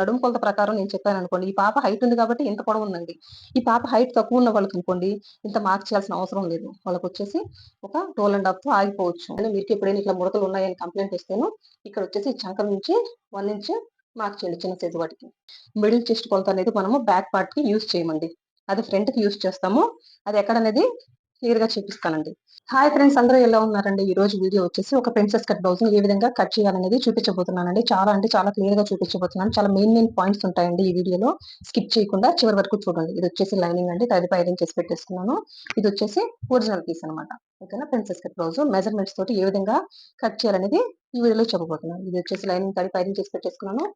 నడుము కొలత ప్రకారం నేను చెప్పాను అనుకోండి ఈ పాప హైట్ ఉంది కాబట్టి ఇంత పొడవు ఉందండి. ఈ పాప హైట్ తక్కువ ఉన్న వాళ్ళకి అనుకోండి ఇంత మార్క్ చేయాల్సిన అవసరం లేదు. వాళ్ళకి వచ్చేసి ఒక టోల్ అండ్ హాఫ్తో ఆగిపోవచ్చు. అంటే మీరు ఎప్పుడైనా ఇట్లా ముడతలు ఉన్నాయని కంప్లైంట్ ఇస్తాను ఇక్కడ వచ్చేసి చంక నుంచి వన్ ఇంచ్ మార్క్ చేయండి చిన్న సైజు వాటికి. మిడిల్ చెస్ట్ కొలత అనేది మనము బ్యాక్ పార్ట్కి యూజ్ చేయమండి. అది ఫ్రంట్కి యూజ్ చేస్తాము. అది ఎక్కడ అనేది క్లియర్గా చూపిస్తానండి. హాయ్ ఫ్రెండ్స్ అందరూ ఎలా ఉన్నారండి? ఈ రోజు వీడియో వచ్చేసి ఒక ప్రిన్సెస్ కట్ బ్లౌజ్ ఏ విధంగా కట్ చేయాలనేది చూపించబోతున్నానండి. చాలా అంటే చాలా క్లియర్గా చూపించబోతున్నాను. చాలా మెయిన్ మెయిన్ పాయింట్స్ ఉంటాయండి ఈ వీడియోలో. స్కిప్ చేయకుండా చివరి వరకు చూడండి. ఇది వచ్చేసి లైనింగ్ అండి. తది ఐరన్ చేసి పెట్టేసుకున్నాను ఇది వచ్చేసి ఒరిజినల్ పీస్ అనమాట ఓకేనా? ప్రిన్సెస్ కట్ బ్లౌజ్ మెజర్మెంట్స్ తోటి ఏ విధంగా కట్ చేయాలనేది ఈ వీడియోలో చెప్పబోతున్నాను. ఇది వచ్చేసి లైనింగ్ తడి ఐరన్ చేసి పెట్టేసుకున్నాను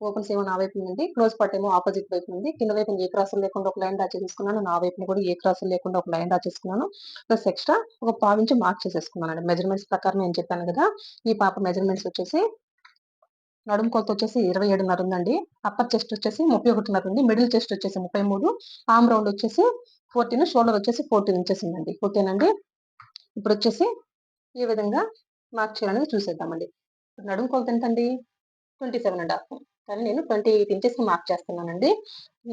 ఓపెన్స్ ఏమో నా వైపు ఉంది క్లోజ్ పార్ట్ ఏమో ఆపోజిట్ వైపు ఉంది కింద వైపు ఏ క్రాసులు లేకుండా ఒక లైన్ డ్రా చేసుకున్నాను నా వైపు కూడా ఏ క్రాసులు లేకుండా ఒక లైన్ డ్రా చేసుకున్నాను ప్లస్ ఎక్స్ట్రా ఒక పావించి మార్క్ చేసేసుకున్నాను అండి మెజర్మెంట్స్ ప్రకారం నేను చెప్పాను కదా ఈ పాప మెజర్మెంట్స్ వచ్చేసి నడుము కొలత వచ్చేసి ఇరవై ఏడున్నర ఉందండి. అప్పర్ చెస్ట్ వచ్చేసి ముప్పై ఒకటిన్నర ఉంది. మిడిల్ చెస్ట్ వచ్చేసి ముప్పై మూడు. ఆమ్ రౌండ్ వచ్చేసి ఫోర్టీన్ షోల్డర్ వచ్చేసి ఫోర్టీన్ ఇంచెస్ ఉందండి. ఓకేనండి ఇప్పుడు వచ్చేసి ఈ విధంగా మార్క్ చేయాలనేది చూసేద్దామండి. నడుము కొలత ఎంతండి? ట్వంటీ సెవెన్ అండ్ హాఫ్ కానీ నేను ట్వంటీ ఎయిట్ ఇంచెస్ మార్క్ చేస్తున్నానండి.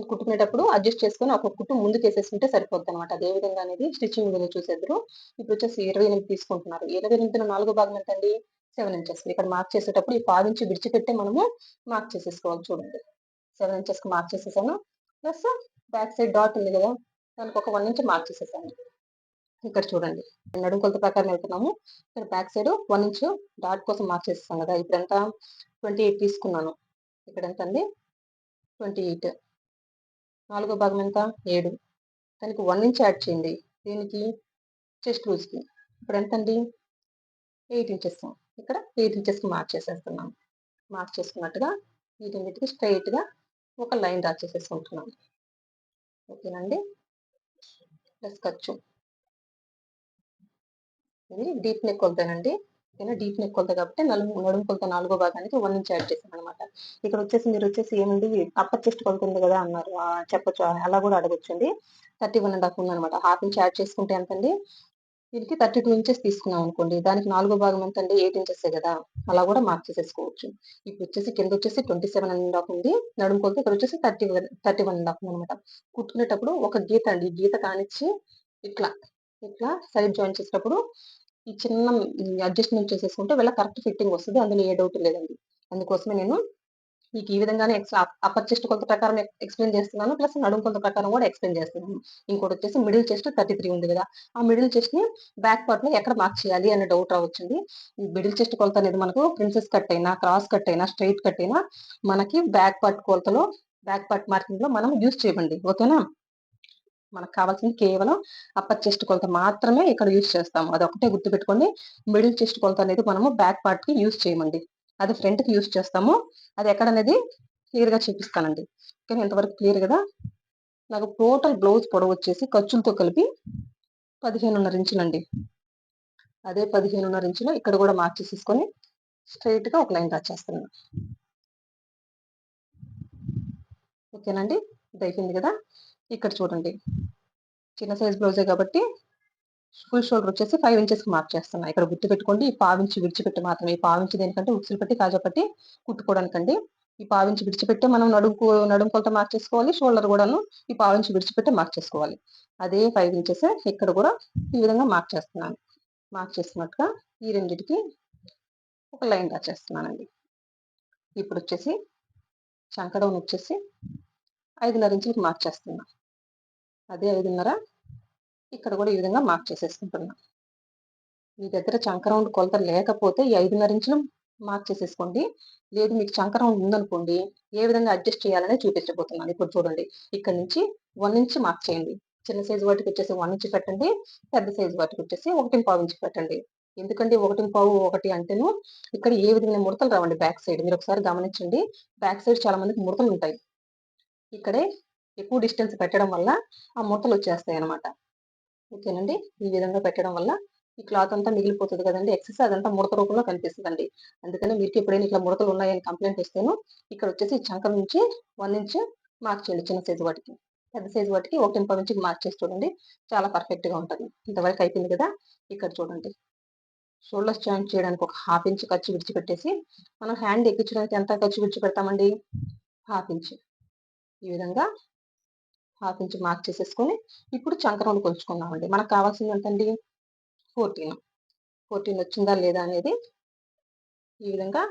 కుట్టుకునేటప్పుడు అడ్జస్ట్ చేసుకుని ఒక కుట్టు ముందుకు వేసేసుకుంటే సరిపోద్ది అనమాట అదే విధంగా అనేది స్టిచ్చింగ్ మీద చూసేద్దరు. ఇప్పుడు వచ్చేసి ఇరవై ఎనిమిది తీసుకుంటున్నారు. ఇరవై ఎనిమిదిలో నాలుగో భాగం ఎంతండి సెవెన్ ఇంచెస్ ఇక్కడ మార్క్ చేసేటప్పుడు ఈ పావు ఇంచి విడిచిపెట్టే మనము మార్క్ చేసేసుకోవాలి చూడండి. సెవెన్ ఇంచెస్కి మార్క్ చేసేసాను. ప్లస్ బ్యాక్ సైడ్ డాట్ ఉంది కదా దానికి ఒక వన్ ఇంచ్ మార్క్ చేసేసాను. ఇక్కడ చూడండి. నడుము కొలత ప్రకారం వెళ్తున్నాము. ఇక్కడ back side one inch dot కోసం మార్క్ చేసేసాను కదా. ఇప్పుడు ట్వంటీ ఎయిట్ తీసుకున్నాను. ఇక్కడ ఎంత అండి ట్వంటీ ఎయిట్. నాలుగో భాగం ఎంత ఏడు. దానికి వన్ ఇంచ్ యాడ్ చేయండి. దీనికి చెస్ట్ లూజ్కి ఇప్పుడు ఎంత అండి ఎయిట్ ఇంచెస్. ఇక్కడ ఎయిట్ ఇంచెస్కి మార్క్ చేసేస్తున్నాం. మార్క్ చేసుకున్నట్టుగా వీటిన్నిటికి స్ట్రైట్గా ఒక లైన్ డ్రా చేసేసుకుంటున్నాం. ఓకేనండి? ప్లస్ ఖర్చు. ఇది డీప్ నెక్ కొలతేనండి ఓకేనా డీప్ నెక్ కొలత కాబట్టి నలుగు నడుము కొలత నాలుగో భాగానికి వన్ నుంచి యాడ్ చేశాను అనమాట ఇక్కడ వచ్చేసి మీరు వచ్చేసి ఏముంది? అప్పర్ చెస్ట్ కొలత ఉంది కదా అన్నారు. చెప్పొచ్చు. అలా కూడా అడగొచ్చండి. థర్టీ వన్ అండ్ హాఫ్ ఉందనమాట హాఫ్ ఇంచ్ యాడ్ చేసుకుంటే ఎంతండి? దీనికి థర్టీ టూ ఇంచెస్ తీసుకున్నాం అనుకోండి. దానికి నాలుగో భాగం ఎంత అండి ఎయిట్ ఇంచెస్ కదా. అలా కూడా మార్క్ చేసేసుకోవచ్చు. ఇప్పుడు వచ్చేసి కింద వచ్చేసి ట్వంటీ సెవెన్ అండ్ హాఫ్ ఉంది. నడుము కొలత ఇక్కడ వచ్చేసి thirty one thirty one and half అనమాట కుట్టుకునేటప్పుడు ఒక గీత అండి. గీత కానిచ్చి ఇట్లా ఇట్లా సైడ్ జాయిన్ చేసేటప్పుడు ఈ చిన్న అడ్జస్ట్మెంట్ చేసేసుకుంటే వీళ్ళ కరెక్ట్ ఫిట్టింగ్ వస్తుంది. అందులో ఏ డౌట్ లేదండి. అందుకోసమే నేను మీకు ఈ విధంగానే అప్పర్ చెస్ట్ కొంత ప్రకారం ఎక్స్ప్లెయిన్ చేస్తున్నాను. ప్లస్ నడుము కొంత ప్రకారం కూడా ఎక్స్ప్లెయిన్ చేస్తున్నాను. ఇంకోటి వచ్చేసి మిడిల్ చెస్ట్ థర్టీ త్రీ ఉంది కదా. ఆ మిడిల్ చెస్ట్ని బ్యాక్ పార్ట్లో ఎక్కడ మార్క్ చేయాలి అనే డౌట్ రావచ్చండి. ఈ మిడిల్ చెస్ట్ కొలత అనేది మనకు ప్రిన్సెస్ కట్ అయినా క్రాస్ కట్ అయినా స్ట్రైట్ కట్ అయినా మనకి బ్యాక్ పార్ట్ కొలతలో బ్యాక్ పార్ట్ మార్కింగ్లో మనం యూజ్ చేయండి ఓకేనా? మనకు కావాల్సింది కేవలం అప్పర్ చెస్ట్ కొలత మాత్రమే ఇక్కడ యూజ్ చేస్తాము. అది ఒకటే గుర్తుపెట్టుకోండి. మిడిల్ చెస్ట్ కొలత అనేది మనము బ్యాక్ పార్ట్కి యూజ్ చేయమండి. అది ఫ్రంట్కి యూజ్ చేస్తాము. అది ఎక్కడ అనేది క్లియర్గా చూపిస్తానండి. కానీ ఇంతవరకు క్లియర్ కదా? నాకు టోటల్ బ్లౌజ్ పొడవు వచ్చేసి ఖర్చులతో కలిపి పదిహేనున్నర ఇంచులండి. అదే పదిహేనున్నర ఇంచులో ఇక్కడ కూడా మార్చేసేసుకొని స్ట్రైట్గా ఒక లైన్ రాచేస్తాను ఓకేనండి? ఇది అయిపోయింది కదా? ఇక్కడ చూడండి. చిన్న సైజ్ బ్లౌజే కాబట్టి ఫుల్ షోల్డర్ వచ్చేసి ఫైవ్ ఇంచెస్కి మార్క్ చేస్తున్నా. ఇక్కడ గుర్తు పెట్టుకోండి ఈ పావించి విడిచిపెట్టి మాత్రమే. ఈ పావించి దేనికంటే ఉక్సులు పెట్టి కాజా పట్టి కుట్టుకోవడానికండి. ఈ పావించి విడిచిపెట్టి మనం నడుముకు నడుము కొలత మార్క్ చేసుకోవాలి. షోల్డర్ కూడాను ఈ పావించి విడిచిపెట్టి మార్క్ చేసుకోవాలి. అదే ఫైవ్ ఇంచెస్ ఇక్కడ కూడా ఈ విధంగా మార్క్ చేస్తున్నాను. మార్క్ చేసినట్టుగా ఈ రెండింటికి ఒక లైన్ డ్రా చేస్తున్నానండి. ఇప్పుడు వచ్చేసి చంకడం వచ్చేసి ఐదున్నర ఇంచులకు మార్క్ చేస్తున్నాను అదే ఐదున్నర. ఇక్కడ కూడా ఈ విధంగా మార్క్ చేసేసుకుంటున్నా. మీ దగ్గర చంకరౌండ్ కొలత లేకపోతే ఈ ఐదున్నర ఇంచులు మార్క్ చేసేసుకోండి. లేదు మీకు చంకరౌండ్ ఉందనుకోండి ఏ విధంగా అడ్జస్ట్ చేయాలని చూపించబోతున్నాను. ఇప్పుడు చూడండి ఇక్కడ నుంచి వన్ ఇంచ్ మార్క్ చేయండి. చిన్న సైజు వాటికి వచ్చేసి వన్ ఇంచ్ పెట్టండి పెద్ద సైజు వాటికి వచ్చేసి ఒకటి పావు ఇంచ్ పెట్టండి. ఎందుకంటే ఒకటి పావు ఒకటి అంటేను ఇక్కడ ఏ విధంగా ముడతలు రావండి బ్యాక్ సైడ్. మీరు ఒకసారి గమనించండి బ్యాక్ సైడ్ చాలా మందికి ముడతలు ఉంటాయి. ఇక్కడే ఎక్కువ డిస్టెన్స్ పెట్టడం వల్ల ఆ ముడతలు వచ్చేస్తాయి అనమాట ఓకేనండి? ఈ విధంగా పెట్టడం వల్ల ఈ క్లాత్ అంతా మిగిలిపోతుంది కదండి. ఎక్సెస్ అదంతా ముడత రూపంలో కనిపిస్తుందండి. అందుకని మీకు ఎప్పుడైనా ఇట్లా ముడతలు ఉన్నాయని కంప్లైంట్ ఇస్తాను ఇక్కడ వచ్చేసి చంక నుంచి వన్ ఇంచ్ మార్క్ చేయండి చిన్న సైజు వాటికి. పెద్ద సైజు వాటికి ఒక ఇంప నుంచి మార్క్ చేసి చూడండి. చాలా పర్ఫెక్ట్గా ఉంటుంది. ఇంతవరకు అయిపోయింది కదా? ఇక్కడ చూడండి. షోల్డర్స్ జాయింట్ చేయడానికి ఒక హాఫ్ ఇంచ్ ఖర్చు విడిచిపెట్టేసి మనం హ్యాండ్ ఎక్కించడానికి ఎంత ఖర్చు విడిచిపెడతామండి? హాఫ్ ఇంచ్ ఈ విధంగా హాఫ్ ఇంచ్ మార్క్ చేసేసుకొని ఇప్పుడు చంకరౌండ్ కొలుచుకున్నామండి మనకు కావాల్సింది ఎంతండి? ఫోర్టీన్ ఫోర్టీన్ వచ్చిందా లేదా అనేది ఈ విధంగా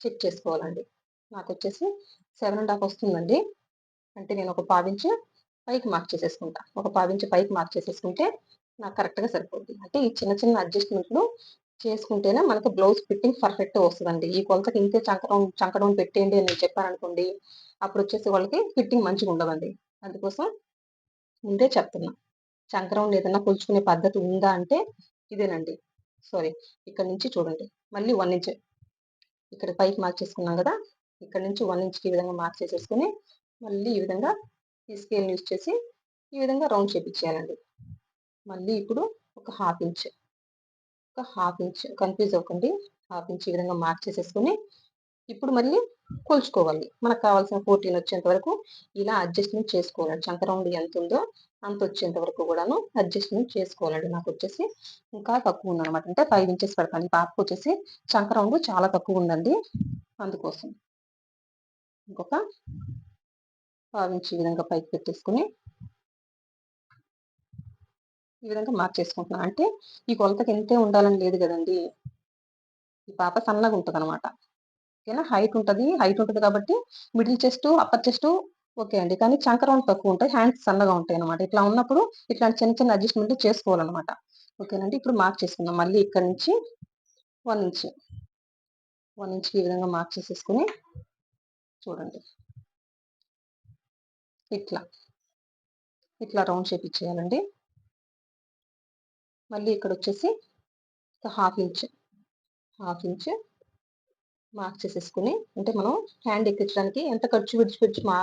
చెక్ చేసుకోవాలండి. నాకు వచ్చేసి సెవెన్ అండ్ హాఫ్ వస్తుందండి. అంటే నేను ఒక పావించి పైకి మార్క్ చేసేసుకుంటా. ఒక పావించి పైకి మార్క్ చేసేసుకుంటే నాకు కరెక్ట్గా సరిపోద్ది. అంటే ఈ చిన్న చిన్న అడ్జస్ట్మెంట్లు చేసుకుంటేనే మనకు బ్లౌజ్ ఫిట్టింగ్ పర్ఫెక్ట్ వస్తుందండి. ఈ కొలతకి ఇంతే చంకడం చంకడం పెట్టేయండి అని నేను అప్పుడు వచ్చేసి వాళ్ళకి ఫిట్టింగ్ మంచిగా ఉండదండి అందుకోసం ముందే చెప్తున్నా. చంకరం ఏదైనా కొలుచుకునే పద్ధతి ఉందా అంటే ఇదేనండి. సారీ ఇక్కడ నుంచి చూడండి. మళ్ళీ వన్ ఇంచ్ ఇక్కడ పైకి మార్క్ చేసుకున్నాం కదా. ఇక్కడ నుంచి వన్ ఇంచ్కి ఈ విధంగా మార్క్ చేసేసుకుని మళ్ళీ ఈ విధంగా ఈ స్కేల్ యూస్ చేసి ఈ విధంగా రౌండ్ చేపించేయాలండి మళ్ళీ ఇప్పుడు ఒక హాఫ్ ఇంచ్ ఒక హాఫ్ ఇంచ్ కన్ఫ్యూజ్ అవ్వకండి. హాఫ్ ఇంచ్ ఈ విధంగా మార్క్ చేసేసుకుని ఇప్పుడు మళ్ళీ కొలుచుకోవాలి. మనకు కావాల్సిన ఫోర్టీన్ వచ్చేంత వరకు ఇలా అడ్జస్ట్మెంట్ చేసుకోవాలి. చంక రౌండ్ ఎంత ఉందో అంత వచ్చేంత వరకు కూడాను అడ్జస్ట్మెంట్ చేసుకోవాలండి. నాకు వచ్చేసి ఇంకా తక్కువ ఉందన్నమాట. అంటే ఫైవ్ ఇంచెస్ పడతాను. పాపకు వచ్చేసి చంక రౌండ్ చాలా తక్కువ ఉందండి. అందుకోసం ఇంకొక పావించి ఈ విధంగా పైకి పెట్టేసుకుని ఈ విధంగా మార్చేసుకుంటున్నాను అంటే ఈ కొలతకి ఎంతే ఉండాలని లేదు కదండి. ఈ పాప సన్నగా ఉంటుంది అనమాట ఓకేనా? హైట్ ఉంటుంది. హైట్ ఉంటుంది కాబట్టి middle chest upper chest okay అండి. కానీ చంకరౌండ్ తక్కువ ఉంటాయి. హ్యాండ్స్ సన్నగా ఉంటాయి అనమాట ఇట్లా ఉన్నప్పుడు ఇట్లాంటి చిన్న చిన్న అడ్జస్ట్మెంట్ చేసుకోవాలన్నమాట. ఓకేనండి. ఇప్పుడు మార్క్ చేసుకుందాం. మళ్ళీ ఇక్కడ నుంచి వన్ ఇంచ్ వన్ ఇంచ్కి ఈ విధంగా మార్క్ చేసేసుకుని చూడండి. ఇట్లా. ఇట్లా రౌండ్ షేప్ ఇచ్చేయాలండి. మళ్ళీ ఇక్కడ వచ్చేసి half inch half inch mark చేసేసుకుని అంటే మనం హ్యాండ్ ఎక్కించడానికి ఎంత ఖర్చు విడిచిపెట్టి మా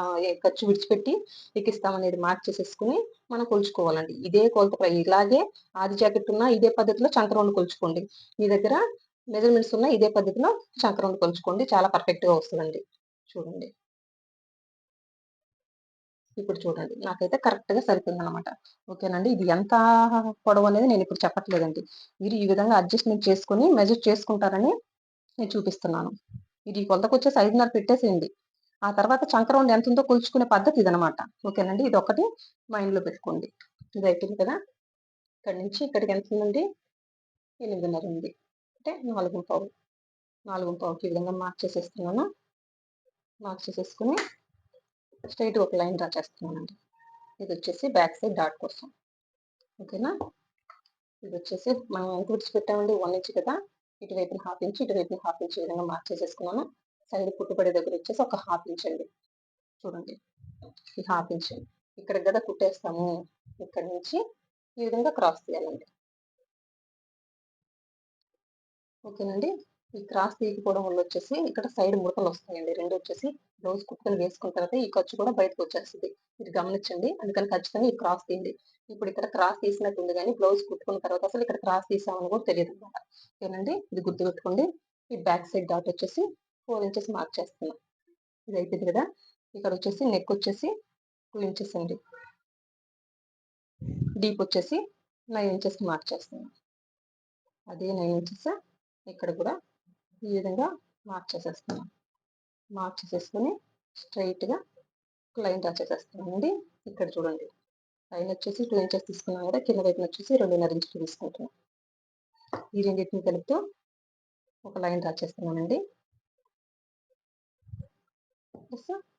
ఖర్చు విడిచిపెట్టి ఎక్కిస్తామనేది మార్క్ చేసేసుకుని మనం కొలుచుకోవాలండి. ఇదే కొలత ఇలాగే ఆది జాకెట్ ఉన్న ఇదే పద్ధతిలో చంకరౌండ్ కొలుచుకోండి. మీ దగ్గర మెజర్మెంట్స్ ఉన్న ఇదే పద్ధతిలో చంకరౌండ్ కొలుచుకోండి. చాలా పర్ఫెక్ట్గా వస్తుందండి. చూడండి. ఇప్పుడు చూడండి. నాకైతే కరెక్ట్గా సరిపోయింది అనమాట ఓకేనండి. ఇది ఎంత పొడవు అనేది నేను ఇప్పుడు చెప్పట్లేదండి. మీరు ఈ విధంగా అడ్జస్ట్మెంట్ చేసుకుని మెజర్ చేసుకుంటారని నేను చూపిస్తున్నాను. ఇది కొలతకు వచ్చేసి ఐదున్నర పెట్టేసేయండి. ఆ తర్వాత చంకరౌండ్ ఎంత ఉందో కొలుచుకునే పద్ధతి ఇదనమాట. ఓకేనండి? ఇది ఒకటి మైండ్లో పెట్టుకోండి. ఇది అయిపోయింది కదా? ఇక్కడ నుంచి ఇక్కడికి ఎంత ఉందండి? ఎనిమిదిన్నర ఉంది. అంటే నాలుగు పావు నాలుగు పావుకి ఈ విధంగా మార్క్ చేసేస్తున్నాను. మార్క్ చేసేసుకుని స్ట్రైట్ ఒక లైన్ డ్రా చేస్తున్నానండి. ఇది వచ్చేసి బ్యాక్ సైడ్ డాట్ కోసం. ఓకేనా? ఇది వచ్చేసి మనం ఎంత విడిచిపెట్టామండి వన్ ఇంచ్ కదా? ఇటువైపు హాఫ్ ఇంచ్ ఇటువైపు హాఫ్ ఇంచ్ విధంగా మార్క్ చేసేసుకున్నాను. సైడ్ కుట్టుబడి దగ్గర వచ్చేసి ఒక హాఫ్ ఇంచ్ అండి. చూడండి. ఈ హాఫ్ ఇంచ్ ఇక్కడ కదా కుట్టేస్తాము. ఇక్కడ నుంచి ఈ విధంగా క్రాస్ తీయాలండి ఓకేనండి ఈ క్రాస్ తీయకపోవడం వల్ల వచ్చేసి ఇక్కడ సైడ్ ముడతలు వస్తాయండి. రెండు వచ్చేసి బ్లౌజ్ కుట్టుకొని వేసుకున్న తర్వాత ఈ ఖర్చు కూడా బయటకు వచ్చేస్తుంది. మీరు గమనించండి. అందుకని ఖచ్చితంగా ఈ క్రాస్ తీయండి. ఇప్పుడు ఇక్కడ క్రాస్ తీసినట్టు ఉంది కానీ బ్లౌజ్ కుట్టుకున్న తర్వాత అసలు ఇక్కడ క్రాస్ తీసామని కూడా తెలియదు అనమాట ఏనండి ఇది గుర్తుపెట్టుకోండి. ఈ బ్యాక్ సైడ్ డాట్ వచ్చేసి ఫోర్ ఇంచెస్ మార్క్ చేస్తున్నాం. ఇది అయిపోయింది కదా? ఇక్కడ వచ్చేసి నెక్ వచ్చేసి టూ ఇంచెస్ అండి. డీప్ వచ్చేసి నైన్ ఇంచెస్ మార్క్ చేస్తున్నాం. అదే నైన్ ఇంచెస్ ఇక్కడ కూడా ఈ విధంగా మార్క్ చేసేస్తున్నాం మార్క్ చేసేసుకొని స్ట్రైట్గా లైన్ డ్రా చేసేస్తున్నామండి ఇక్కడ చూడండి. పైన వచ్చేసి టూ ఇంచెస్ తీసుకున్నాం కదా కింద వైపున వచ్చేసి రెండున్నర ఇంచులు తీసుకుంటున్నాం ఈ రెండింటిని కలుపుతూ ఒక లైన్ డ్రా చేస్తున్నానండి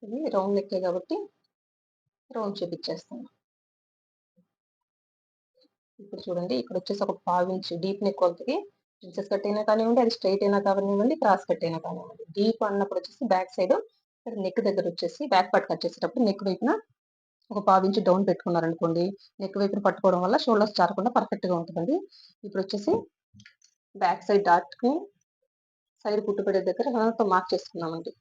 ఇది రౌండ్ నెక్కే కాబట్టి రౌండ్ చూపించేస్తాను ఇప్పుడు చూడండి ఇక్కడ వచ్చేసి ఒక పావు ఇంచ్ డీప్ నెక్ వాళ్ళకి ప్రిన్సెస్ కట్ అయినా కానివ్వండి అది స్ట్రైట్ అయినా కానివ్వండి క్రాస్ కట్ అయినా కానివ్వండి. డీప్ అన్నప్పుడు వచ్చేసి బ్యాక్ సైడ్ ఇక్కడ నెక్ దగ్గర వచ్చేసి బ్యాక్ పార్ట్ కట్ చేసేటప్పుడు నెక్ వైపున ఒక పావు డౌన్ పెట్టుకున్నారనుకోండి నెక్ వైపున పట్టుకోవడం వల్ల షోల్డర్స్ చారకుండా పర్ఫెక్ట్గా ఉంటుందండి. ఇప్పుడు వచ్చేసి బ్యాక్ సైడ్ డాట్ని సైడ్ కుట్టుపడే దగ్గర మార్క్ చేసుకున్నామండి.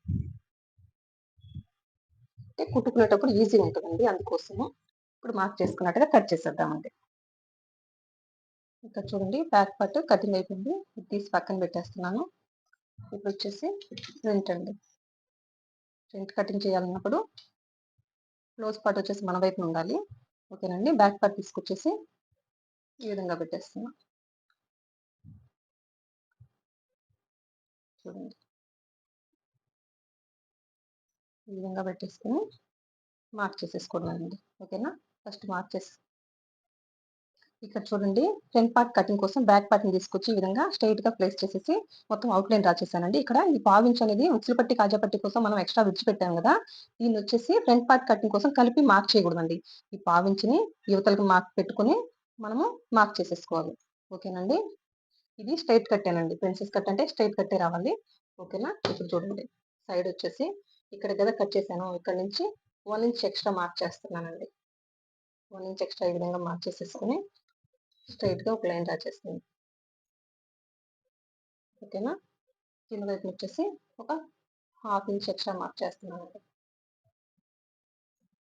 అంటే కుట్టుకునేటప్పుడు ఈజీ ఉంటుందండి అందుకోసము. ఇప్పుడు మార్క్ చేసుకున్నట్టుగా కట్ చేసేద్దామండి. ఇక్కడ చూడండి బ్యాక్ పార్ట్ కటింగ్ అయిపోయింది. తీసి పక్కన పెట్టేస్తున్నాను. ఇప్పుడు వచ్చేసి ప్రింట్ అండి. ప్రింట్ కటింగ్ చేయాలన్నప్పుడు క్లోజ్ పార్ట్ వచ్చేసి మన వైపు ఉండాలి. ఓకేనండి? బ్యాక్ పార్ట్ తీసుకొచ్చేసి ఈ విధంగా పెట్టేస్తున్నా చూడండి. ఈ విధంగా పెట్టేసుకుని మార్క్ చేసేసుకోవడం అండి ఓకేనా? ఫస్ట్ మార్క్ చేసి ఇక్కడ చూడండి ఫ్రంట్ పార్ట్ కటింగ్ కోసం బ్యాక్ పార్ట్ని తీసుకొచ్చి ఈ విధంగా స్ట్రైట్గా ప్లేస్ చేసేసి మొత్తం అవుట్ లైన్ డ్రా చేశానండి. ఇక్కడ ఈ పావించ్ అనేది ఉచ్చులు పట్టి కాజా పట్టి కోసం మనం ఎక్స్ట్రా విడిచిపెట్టాం కదా దీన్ని వచ్చేసి ఫ్రంట్ పార్ట్ కటింగ్ కోసం కలిపి మార్క్ చేయకూడదండి. ఈ పావించిని యువతలకి మార్క్ పెట్టుకుని మనము మార్క్ చేసేసుకోవాలి. ఓకేనండి? ఇది స్ట్రైట్ కట్టేనండి ప్రిన్సెస్ కట్ అంటే స్ట్రైట్ కట్టే రావాలి. ఓకేనా? ఇప్పుడు చూడండి. సైడ్ వచ్చేసి ఇక్కడ కదా కట్ చేశాను. ఇక్కడ నుంచి వన్ ఇంచ్ ఎక్స్ట్రా మార్క్ చేస్తున్నానండి. వన్ ఇంచ్ ఎక్స్ట్రా ఈ విధంగా మార్క్ చేసేసుకుని స్ట్రైట్గా ఒక లైన్ రాచేస్తుంది చేస్తుంది ఓకేనా? కింద వైపు వచ్చేసి ఒక హాఫ్ ఇంచ్ ఎక్స్ట్రా మార్క్ చేస్తున్నానండి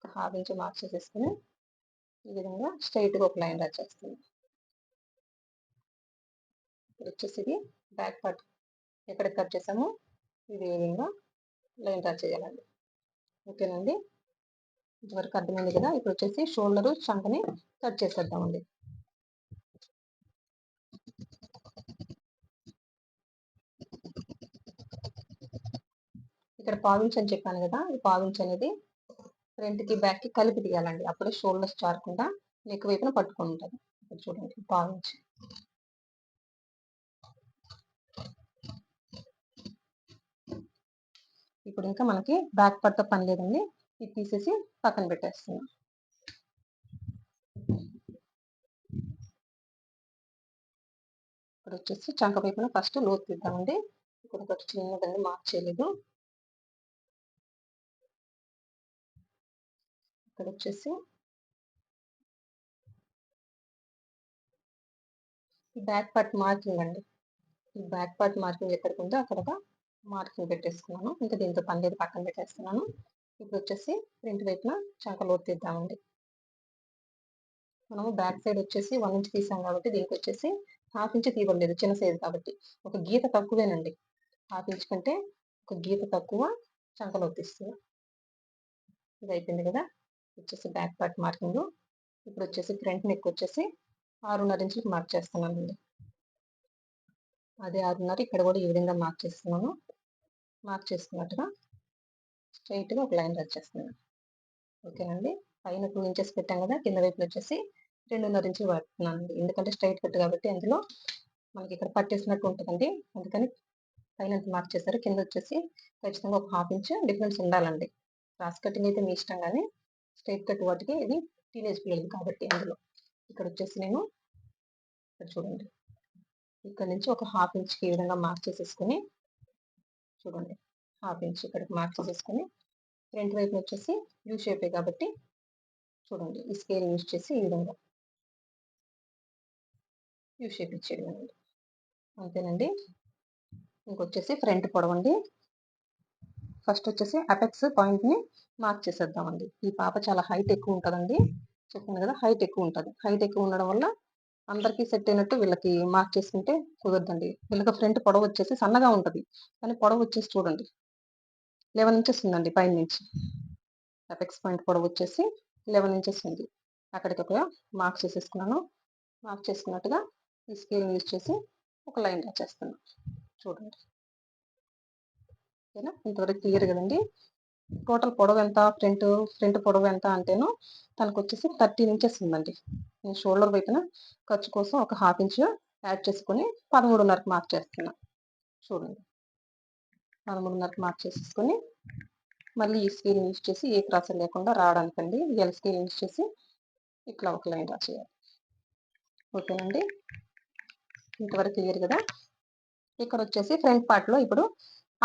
ఒక హాఫ్ ఇంచ్ మార్క్ చేసేసుకుని ఈ విధంగా స్ట్రైట్గా ఒక లైన్ రాచేస్తుంది చేస్తుంది ఇప్పుడు వచ్చేసి ఇది బ్యాక్ పార్ట్ ఎక్కడ కట్ చేసామో ఇది విధంగా లైన్ డ్రా చేయాలండి ఓకేనండి ఇంతవరకు అర్థమైంది కదా? ఇప్పుడు వచ్చేసి షోల్డర్ చంకని కట్ చేసేద్దామండి. ఇక్కడ పావించ్ అని చెప్పాను కదా ఈ పావించ్ అనేది ఫ్రంట్కి బ్యాక్కి కలిపి తీయాలండి. అప్పుడే షోల్డర్స్ చారకుండా నెక్ వైపున పట్టుకొని ఉంటుంది. ఇక్కడ చూడండి పావించ్. ఇప్పుడు ఇంకా మనకి బ్యాక్ పట్ట పని లేదండి. ఇది తీసేసి పక్కన పెట్టేస్తున్నాం. ఇప్పుడు వచ్చేసి చంక వైపున ఫస్ట్ లోతు తీద్దామండి. ఇక్కడ ఒకటి చిన్నదండి మార్క్ చేయలేదు. ఇక్కడ వచ్చేసి బ్యాక్ పార్ట్ మార్కింగ్ అండి. ఈ బ్యాక్ పార్ట్ మార్కింగ్ ఎక్కడికి ఉందో అక్కడ మార్కింగ్ పెట్టేసుకున్నాను. ఇంకా దీంతో పని లేదు పక్కన పెట్టేస్తున్నాను. ఇప్పుడు వచ్చేసి ప్రింట్ వైపున చంక లోతు తీద్దామండి మనము బ్యాక్ సైడ్ వచ్చేసి వన్ ఇంచ్ తీసాం కాబట్టి దీనికి వచ్చేసి హాఫ్ ఇంచ్ తీయబడలేదు చిన్న సైజు కాబట్టి. ఒక గీత తక్కువేనండి. హాఫ్ ఇంచ్ కంటే ఒక గీత తక్కువ చంక లోతు ఇది అయిపోయింది కదా? వచ్చేసి బ్యాక్ పార్ట్ మార్కింగ్ ఇప్పుడు వచ్చేసి ఫ్రంట్ నెక్ వచ్చేసి ఆరున్నర ఇంచులకు మార్క్ చేస్తున్నానండి. అదే ఆరున్నర ఇక్కడ కూడా ఈ విధంగా మార్క్ చేస్తున్నాను. మార్క్ చేసుకున్నట్టుగా స్ట్రైట్గా ఒక లైన్ రచ్ చేస్తున్నాను. ఓకేనండి పైన టూ ఇంచెస్ పెట్టాం కదా కింద వైపులో వచ్చేసి రెండున్నర ఇంచులు పడుతున్నానండి ఎందుకంటే స్ట్రైట్ కట్ కాబట్టి అందులో మనకి ఇక్కడ పట్టేసినట్టు ఉంటుందండి. అందుకని పైన మార్క్ చేశారు కింద వచ్చేసి ఖచ్చితంగా ఒక హాఫ్ ఇంచ్ డిఫరెన్స్ ఉండాలండి. క్రాస్ కటింగ్ అయితే మీ ఇష్టం కానీ స్ట్రైట్ కట్ వాటికి ఇది టీనేజ్ పిల్లలు కాబట్టి అందులో. ఇక్కడ వచ్చేసి నేను ఇక్కడ చూడండి. ఇక్కడ నుంచి ఒక హాఫ్ ఇంచ్కి ఈ విధంగా మార్క్ చేసేసుకొని చూడండి. హాఫ్ ఇంచ్ ఇక్కడికి మార్క్ చేసేసుకొని ఫ్రంట్ వైపు వచ్చేసి యూ షేపే కాబట్టి చూడండి. ఈ స్కేల్ యూజ్ చేసి ఈ విధంగా యూ షేప్ ఇచ్చేది అంతేనండి. ఇంకొచ్చేసి ఫ్రంట్ పొడవండి. ఫస్ట్ వచ్చేసి అపెక్స్ పాయింట్ని మార్క్ చేసేద్దామండి. ఈ పాప చాలా హైట్ ఎక్కువ ఉంటుందండి. చెప్పాను కదా హైట్ ఎక్కువ ఉంటుంది. హైట్ ఎక్కువ ఉండడం వల్ల అందరికీ సెట్ అయినట్టు వీళ్ళకి మార్క్ చేసుకుంటే కుదరదండి. వీళ్ళకి ఫ్రంట్ పొడవు వచ్చేసి సన్నగా ఉంటుంది. కానీ పొడవు వచ్చేసి చూడండి. లెవెన్ ఇంచెస్ ఉందండి పైన నుంచి అపెక్స్ పాయింట్ పొడవు వచ్చేసి లెవెన్ ఇంచెస్ ఉంది. అక్కడికి ఒక మార్క్ చేసేసుకున్నాను. మార్క్ చేసుకున్నట్టుగా ఈ స్కేల్ యూజ్ చేసి ఒక లైన్ డ్రా చేస్తున్నాను. చూడండి. ఓకేనా ఇంతవరకు క్లియర్ కదండి. టోటల్ పొడవు ఎంత? ఫ్రంట్ ఫ్రంట్ పొడవు ఎంత అంటేను తనకు వచ్చేసి థర్టీన్ ఇంచెస్ ఉందండి. నేను షోల్డర్ వైపున ఖర్చు కోసం ఒక హాఫ్ ఇంచ్ యాడ్ చేసుకొని పదమూడున్నరకు మార్క్ చేస్తున్నా. చూడండి. పదమూడున్నరకు మార్క్ చేసేసుకొని మళ్ళీ ఈ స్కేల్ యూజ్ చేసి ఏ క్రాస్ లేకుండా రావడానికండి ఎల్ స్కేల్ యూజ్ చేసి ఇట్లా ఒక లైన్ డ్రా చేయాలి. ఓకేనండి? ఇంతవరకు క్లియర్ కదా? ఇక్కడ వచ్చేసి ఫ్రంట్ పార్ట్లో ఇప్పుడు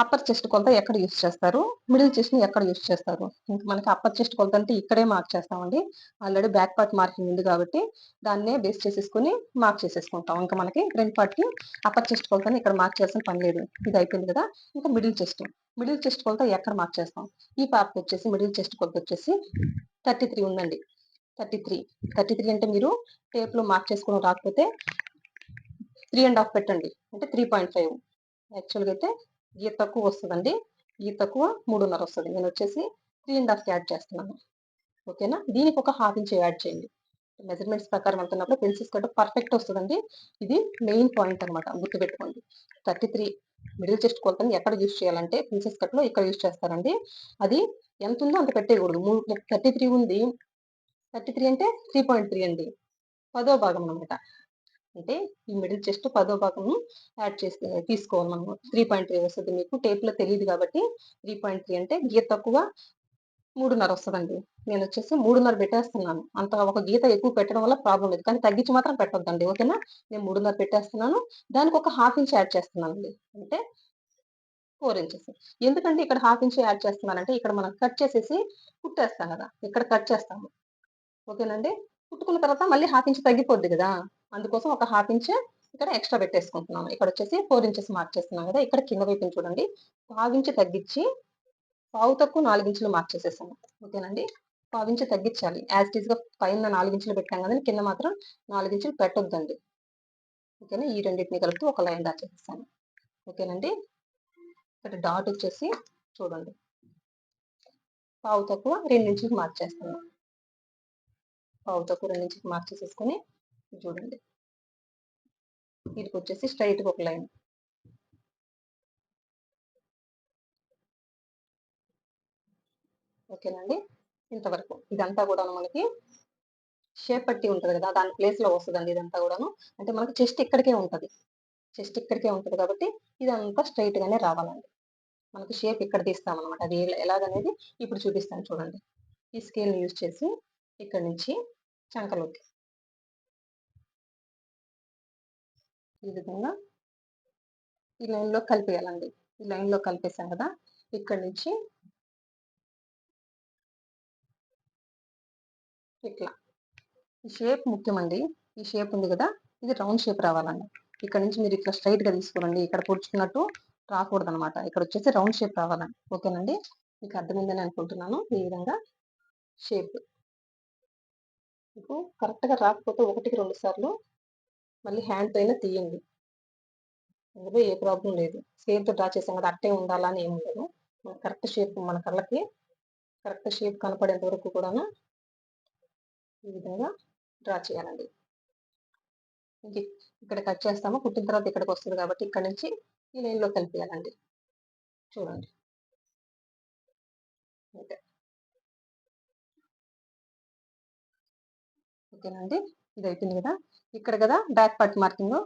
అప్పర్ చెస్ట్ కొలత ఎక్కడ యూస్ చేస్తారు? మిడిల్ చెస్ట్ని ఎక్కడ యూస్ చేస్తారు? ఇంకా మనకి అప్పర్ చెస్ట్ కొలత అంటే ఇక్కడే మార్క్ చేస్తామండి. ఆల్రెడీ బ్యాక్ పార్ట్ మార్కింగ్ ఉంది కాబట్టి దాన్నే బేస్ చేసేసుకుని మార్క్ చేసేసుకుంటాం. ఇంకా మనకి రెండు పార్ట్కి అప్పర్ చెస్ట్ కొలతని ఇక్కడ మార్క్ చేసిన పని లేదు. ఇది అయిపోయింది కదా? ఇంకా మిడిల్ చెస్ట్ మిడిల్ చెస్ట్ కొలత ఎక్కడ మార్క్ చేస్తాం? ఈ పాపకి వచ్చేసి మిడిల్ చెస్ట్ కొలత వచ్చేసి థర్టీ త్రీ ఉందండి. థర్టీ త్రీ థర్టీ త్రీ అంటే మీరు టేప్లో మార్క్ చేసుకుని రాకపోతే త్రీ అండ్ హాఫ్ పెట్టండి. అంటే త్రీ పాయింట్ ఫైవ్ యాక్చువల్గా అయితే ఈ తక్కువ వస్తుందండి. ఈ తక్కువ మూడున్నర వస్తుంది. నేను వచ్చేసి త్రీ అండ్ హాఫ్ యాడ్ చేస్తున్నాను. ఓకేనా? దీనికి ఒక హాఫ్ ఇంచ్ యాడ్ చేయండి. మెజర్మెంట్స్ ప్రకారం వెళ్తున్నప్పుడు పెన్సిల్స్ కట్ పర్ఫెక్ట్ వస్తుందండి. ఇది మెయిన్ పాయింట్ అనమాట గుర్తుపెట్టుకోండి. థర్టీ త్రీ మిడిల్ చెస్ట్ కొలతని ఎక్కడ యూజ్ చేయాలంటే ప్రిన్సెస్ కట్లో ఇక్కడ యూజ్ చేస్తారండి. అది ఎంత ఉందో అంత పెట్టేయకూడదు. థర్టీ త్రీ ఉంది. థర్టీ త్రీ అంటే త్రీ పాయింట్ త్రీ అండి. పదో భాగం అనమాట అంటే ఈ మిడిల్ చెస్ట్ పదో భాగం యాడ్ చేసి తీసుకోవాలి త్రీ పాయింట్ త్రీ వస్తుంది మీకు. టేప్లో తెలియదు కాబట్టి త్రీ పాయింట్ త్రీ అంటే గీత తక్కువ మూడున్నర వస్తుందండి. నేను వచ్చేసి మూడున్నర పెట్టేస్తున్నాను. అంత ఒక గీత ఎక్కువ పెట్టడం వల్ల ప్రాబ్లం లేదు. కానీ తగ్గించి మాత్రం పెట్టొద్దండి. ఓకేనా? నేను మూడున్నర పెట్టేస్తున్నాను. దానికి ఒక హాఫ్ ఇంచ్ యాడ్ చేస్తున్నానండి. అంటే ఫోర్ ఇంచెస్ ఎందుకంటే ఇక్కడ హాఫ్ ఇంచ్ యాడ్ చేస్తున్నానంటే ఇక్కడ మనం కట్ చేసేసి కుట్టేస్తాం కదా. ఇక్కడ కట్ చేస్తాము. ఓకేనండి? కుట్టుకున్న తర్వాత మళ్ళీ హాఫ్ ఇంచ్ తగ్గిపోద్ది కదా. అందుకోసం ఒక హాఫ్ ఇంచ్ ఇక్కడ ఎక్స్ట్రా పెట్టేసుకుంటున్నాను. ఇక్కడ వచ్చేసి ఫోర్ ఇంచెస్ మార్క్ చేస్తున్నాం కదా ఇక్కడ కింద వైపు చూడండి. పావు తగ్గించి పావు తక్కువ నాలుగు ఇంచులు మార్క్ చేసేసాను. ఓకేనండి పావు ఇంచు తగ్గించాలి. యాజ్ ఇట్గా పైన నాలుగు ఇంచులు పెట్టాం కదండి కింద మాత్రం నాలుగు ఇంచులు పెట్టొద్దండి. ఓకేనా ఈ రెండింటిని కలుపుతూ ఒక లైన్ డా చేసేసాను. ఓకేనండి ఇక్కడ డాట్ వచ్చేసి చూడండి. పావు తక్కువ రెండు మార్క్ చేస్తున్నాను. పావు తక్కువ రెండు మార్క్ చేసేసుకొని చూడండి. వీటికి వచ్చేసి స్ట్రైట్గా ఒక లైన్. ఓకేనండి ఇంతవరకు ఇదంతా కూడా మనకి షేప్ పట్టి ఉంటుంది కదా దాని ప్లేస్లో వస్తుందండి ఇదంతా కూడాను. అంటే మనకి చెస్ట్ ఇక్కడికే ఉంటుంది. చెస్ట్ ఇక్కడికే ఉంటుంది కాబట్టి ఇదంతా స్ట్రైట్ గానే రావాలండి. మనకి షేప్ ఇక్కడ తీస్తాం అనమాట అది ఎలాగనేది ఇప్పుడు చూపిస్తాను చూడండి. ఈ స్కేల్ని యూజ్ చేసి ఇక్కడ నుంచి చంకలోకి. ఈ విధంగా ఈ లైన్లో కలిపేయాలండి. ఈ లైన్లో కలిపేసాం కదా ఇక్కడ నుంచి ఇట్లా. ఈ షేప్ ముఖ్యమండి. ఈ షేప్ ఉంది కదా ఇది రౌండ్ షేప్ రావాలండి. ఇక్కడ నుంచి మీరు ఇట్లా స్ట్రైట్గా తీసుకోరండి ఇక్కడ పొడుచుకున్నట్టు రాకూడదు అనమాట ఇక్కడ వచ్చేసి రౌండ్ షేప్ రావాలండి. ఓకేనండి? మీకు అర్థమైందని అనుకుంటున్నాను. ఈ విధంగా షేప్. మీకు కరెక్ట్గా రాకపోతే ఒకటికి రెండు సార్లు మళ్ళీ హ్యాండ్తో అయినా తీయండి. అందులో ఏ ప్రాబ్లం లేదు. తో డ్రా చేసాం కదా అట్టే ఉండాలని ఏమి ఉండదు. కరెక్ట్ షేప్ మన కళ్ళకి కరెక్ట్ షేప్ కనపడేంత వరకు కూడా ఈ విధంగా డ్రా చేయాలండి. ఇక్కడ కట్ చేస్తాము. కుట్టిన తర్వాత ఇక్కడికి వస్తుంది కాబట్టి ఇక్కడ నుంచి ఈ లైన్లో కలిపేయాలండి. చూడండి. ఓకే. ఓకేనండి ఇది అయిపోయింది కదా? ఇక్కడ కదా బ్యాక్ పార్ట్ మార్కింగ్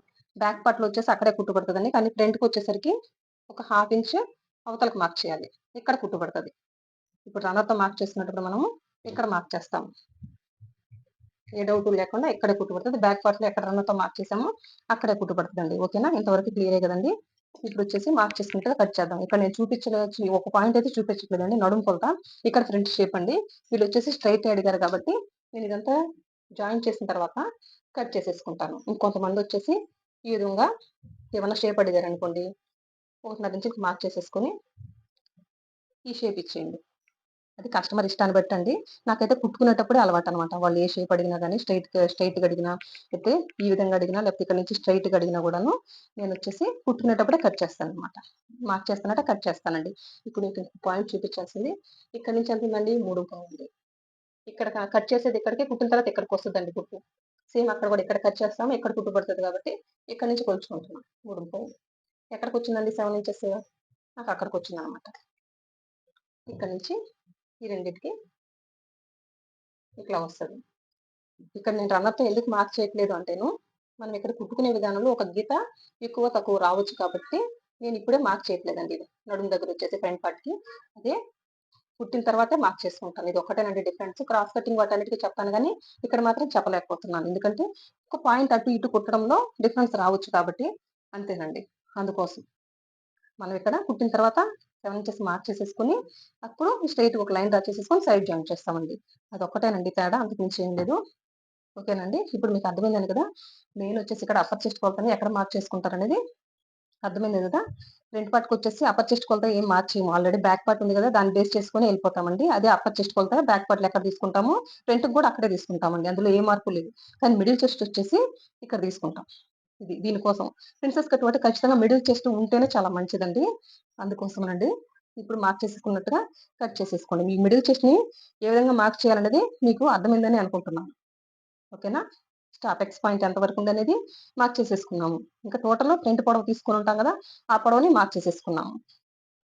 బ్యాక్ పార్ట్లో వచ్చేసి అక్కడే కుట్టుబడుతుందండి. కానీ ఫ్రంట్కి వచ్చేసరికి ఒక హాఫ్ ఇంచ్ అవతలకు మార్క్ చేయాలి. ఇక్కడ కుట్టుబడుతుంది. ఇప్పుడు రన్నర్తో మార్క్ చేసినప్పుడు మనము ఇక్కడ మార్క్ చేస్తాము. ఏ డౌట్ లేకుండా ఇక్కడే కుట్టుబడుతుంది. బ్యాక్ పార్ట్లో ఎక్కడ రన్నతో మార్క్ చేసామో అక్కడే కుట్టుబడుతుందండి. ఓకేనా ఇంతవరకు క్లియరే కదండి. ఇప్పుడు వచ్చేసి మార్క్ చేసుకుంటే కట్ చేద్దాం. ఇక్కడ నేను చూపించలేదు ఒక పాయింట్ అయితే చూపించట్లేదండి. నడుము కొలత. ఇక్కడ ఫ్రంట్ షేప్ అండి. వీళ్ళు వచ్చేసి స్ట్రైట్ అడిగారు కాబట్టి నేను ఇదంతా జాయిన్ చేసిన తర్వాత కట్ చేసేసుకుంటాను. ఇంకొంతమంది వచ్చేసి ఈ విధంగా ఏమన్నా షేప్ అడిగారు అనుకోండి ఒకటిన్నర నుంచి మార్క్ చేసేసుకొని ఈ షేప్ ఇచ్చేయండి. అది కస్టమర్ ఇష్టాన్ని బట్టండి నాకైతే కుట్టుకునేటప్పుడే అలవాటు అనమాట వాళ్ళు ఏ షేప్ అడిగినా కానీ స్ట్రైట్ స్ట్రైట్గా అడిగినా అయితే ఈ విధంగా అడిగినా లేకపోతే ఇక్కడ నుంచి స్ట్రైట్గా అడిగినా కూడాను నేను వచ్చేసి కుట్టుకునేటప్పుడే కట్ చేస్తాను అనమాట మార్క్ చేస్తానంటే కట్ చేస్తానండి. ఇప్పుడు మీకు పాయింట్ చూపించాల్సింది. ఇక్కడ నుంచి ఎంత ఉందండి మూడు బాగుంది ఇక్కడ కట్ చేసేది ఇక్కడికి కుట్టిన తర్వాత ఇక్కడికి వస్తుందండి కుట్టు? సేమ్ అక్కడ కూడా ఇక్కడ కట్ చేస్తాము ఇక్కడ కుట్టుపడుతుంది కాబట్టి ఇక్కడ నుంచి కొలుచుకుంటున్నాం? మూడు పాయింట్ ఎక్కడికి వచ్చిందండి సెవెన్ ఇంచెస్? నాకు అక్కడికి వచ్చింది అనమాట ఇక్కడ నుంచి ఈ రెండింటికి ఇట్లా వస్తుంది. ఇక్కడ నేను రన్నర్తో ఎందుకు మార్క్ చేయట్లేదు అంటేను మనం ఇక్కడ కుట్టుకునే విధానంలో ఒక గీత ఎక్కువ తక్కువ రావచ్చు కాబట్టి నేను ఇప్పుడే మార్క్ చేయట్లేదండి ఇది. నడుము దగ్గర వచ్చేసి ఫ్రంట్ పార్ట్కి అదే కుట్టిన తర్వాతే మార్క్ చేసుకుంటాను. ఇది ఒకటేనండి డిఫరెన్స్ క్రాస్ కటింగ్ వాటన్నిటికీ చెప్తాను కానీ ఇక్కడ మాత్రం చెప్పలేకపోతున్నాను. ఎందుకంటే ఒక పాయింట్ అటు ఇటు కుట్టడంలో డిఫరెన్స్ రావచ్చు కాబట్టి అంతేనండి. అందుకోసం మనం ఇక్కడ కుట్టిన తర్వాత సెవెన్ ఇంచెస్ మార్క్ చేసేసుకుని అప్పుడు స్ట్రైట్ ఒక లైన్ డ్రా చేసేసుకొని సైడ్ జాయిన్ చేస్తామండి. అది ఒకటేనండి తేడా అంతకు ఏం లేదు. ఓకేనండి? ఇప్పుడు మీకు అర్థమైందని కదా? మెయిన్ వచ్చేసి ఇక్కడ అప్పర్ చెస్ట్ కొలతని ఎక్కడ మార్క్ చేసుకుంటారు అనేది అర్థమైంది కదా? ఫ్రంట్ పార్ట్కి వచ్చేసి అప్పర్ చెస్ట్ కొలత ఏం మార్చేయము. ఆల్రెడీ బ్యాక్ పార్ట్ ఉంది కదా దాన్ని బేస్ చేసుకుని వెళ్ళిపోతామండి. అదే అప్పర్ చెస్ట్ కొలత బ్యాక్ పార్ట్ ఎక్కడ తీసుకుంటాము? ఫ్రంట్ కూడా అక్కడే తీసుకుంటామండి. అందులో ఏ మార్పు లేదు. కానీ మిడిల్ చెస్ట్ వచ్చేసి ఇక్కడ తీసుకుంటాం. ఇది దీనికోసం ప్రిన్సెస్ కట్ అంటే ఖచ్చితంగా మిడిల్ చెస్ట్ ఉంటేనే చాలా మంచిదండి. అందుకోసం అండి ఇప్పుడు మార్క్ చేసేసుకున్నట్టుగా కట్ చేసేసుకోండి. మీ మిడిల్ చెస్ట్ని ఏ విధంగా మార్క్ చేయాలనేది మీకు అర్థమైందని అనుకుంటున్నాను. ఓకేనా? స్టాప్ ఎక్స్ పాయింట్ ఎంత వరకు ఉంది అనేది మార్క్ చేసేసుకున్నాము. ఇంకా టోటల్ ఫ్రంట్ పొడవు తీసుకుని ఉంటాం కదా ఆ పొడవుని మార్క్ చేసేసుకున్నాము.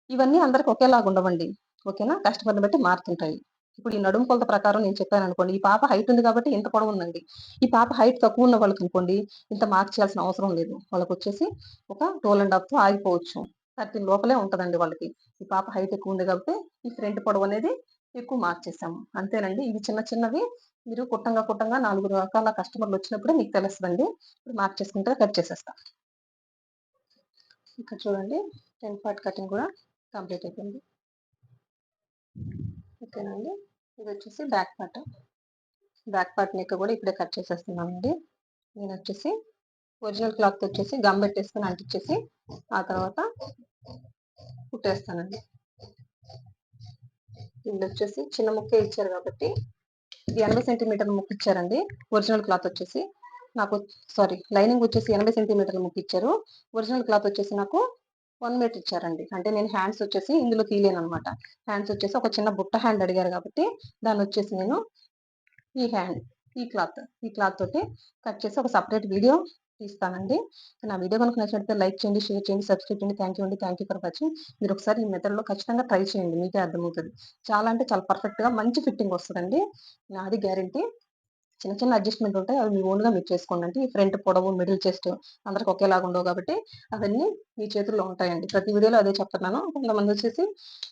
ఇవన్నీ అందరికి ఒకేలాగా ఉండవండి ఓకేనా? కస్టమర్ని బట్టి మారుతుంటాయి. ఇప్పుడు ఈ నడుము కొలత ప్రకారం నేను చెప్పాను అనుకోండి ఈ పాప హైట్ ఉంది కాబట్టి ఇంత పొడవు ఉందండి. ఈ పాప హైట్ తక్కువ ఉన్న వాళ్ళకి అనుకోండి ఇంత మార్క్ చేయాల్సిన అవసరం లేదు. వాళ్ళకి వచ్చేసి ఒక టోల్ అండ్ హాఫ్తో ఆగిపోవచ్చు. థర్టీన్ లోపలే ఉంటదండి వాళ్ళకి. ఈ పాప హైట్ ఎక్కువ ఉంది కాబట్టి ఈ ఫ్రంట్ పొడవు అనేది ఎక్కువ మార్క్ చేసాము అంతేనండి. ఇవి చిన్న చిన్నవి. మీరు కుట్టంగా కుట్టంగా నాలుగు రకాల కస్టమర్లు వచ్చినప్పుడు మీకు తెలుస్తుందండి. ఇప్పుడు మార్క్ చేసుకుంటే కట్ చేసేస్తాం. ఇక్కడ చూడండి. టెన్ పార్ట్ కటింగ్ కూడా కంప్లీట్ అయిపోయింది. ఓకేనండి. ఇది వచ్చేసి back part. Back part neck కూడా ఇప్పుడే కట్ చేసేస్తున్నామండి. నేను వచ్చేసి ఒరిజినల్ క్లాత్ వచ్చేసి గమ్ పెట్టేసుకుని అంటించేసి ఆ తర్వాత కుట్టేస్తానండి. ఇది వచ్చేసి చిన్న ముక్కే ఇచ్చారు కాబట్టి ఇది ఎనభై సెంటీమీటర్ ముక్కు ఇచ్చారండి. ఒరిజినల్ క్లాత్ వచ్చేసి నాకు సారీ లైనింగ్ వచ్చేసి ఎనభై సెంటీమీటర్ల ముక్కు ఇచ్చారు. ఒరిజినల్ క్లాత్ వచ్చేసి నాకు వన్ మీటర్ ఇచ్చారండి. అంటే నేను హ్యాండ్స్ వచ్చేసి ఇందులో తీయలేను అనమాట హ్యాండ్స్ వచ్చేసి ఒక చిన్న బుట్ట హ్యాండ్ అడిగారు కాబట్టి దాన్ని వచ్చేసి నేను ఈ హ్యాండ్ ఈ క్లాత్ ఈ క్లాత్ తోటి కట్ చేసి ఒక సపరేట్ వీడియో తీస్తానండి నా వీడియో కనుక నచ్చినట్లయితే లైక్ చేయండి షేర్ చేయండి సబ్స్క్రైబ్ చేయండి. థ్యాంక్ యూ అండి. Thank you for watching. మీరు ఒకసారి ఈ మెథడ్లో ఖచ్చితంగా ట్రై చేయండి. మీకే అర్థమవుతుంది. చాలా అంటే చాలా పర్ఫెక్ట్గా మంచి ఫిట్టింగ్ వస్తుందండి. నాది గ్యారంటీ. చిన్న చిన్న అడ్జస్ట్మెంట్ ఉంటాయి. అవి మీ ఓన్గా మీరు చేసుకోండి. అంటే ఫ్రంట్ పొడవు మిడిల్ చెస్ట్ అందరికి ఒకేలాగా ఉండవు కాబట్టి అవన్నీ మీ చేతుల్లో ఉంటాయండి. ప్రతి వీడియోలో అదే చెప్తున్నాను. కొంతమంది వచ్చేసి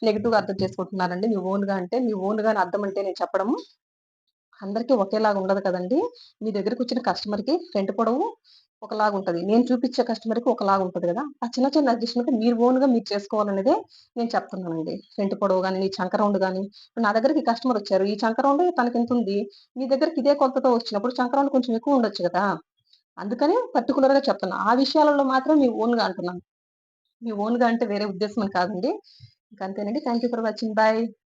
నెగిటివ్గా అర్థం చేసుకుంటున్నారండి. మీ ఓన్గా అంటే మీ ఓన్గా అర్థం అంటే నేను చెప్పడము అందరికీ ఒకేలాగా ఉండదు కదండి. మీ దగ్గరకు వచ్చిన కస్టమర్కి ఫ్రంట్ పొడవు ఒకలాగా ఉంటుంది. నేను చూపించే కస్టమర్కి ఒకలాగా ఉంటుంది కదా. ఆ చిన్న చిన్న అడ్జస్ట్మెంట్ మీరు ఓన్గా మీరు చేసుకోవాలనేదే నేను చెప్తున్నానండి. ఫ్రంట్ పొడవు కానీ నీ చంక రౌండ్ కానీ నా దగ్గరికి కస్టమర్ వచ్చారు. ఈ చంక రౌండ్ తనకి ఎంత ఉంది? మీ దగ్గరికి ఇదే కొలతతో వచ్చినప్పుడు చంక రౌండ్ కొంచెం ఎక్కువ ఉండొచ్చు కదా. అందుకని పర్టికులర్గా చెప్తున్నా. ఆ విషయాలలో మాత్రం మీ ఓన్గా అంటున్నాను. మీ ఓన్గా అంటే వేరే ఉద్దేశం కాదండి. ఇంకంతేనండి thank you for watching bye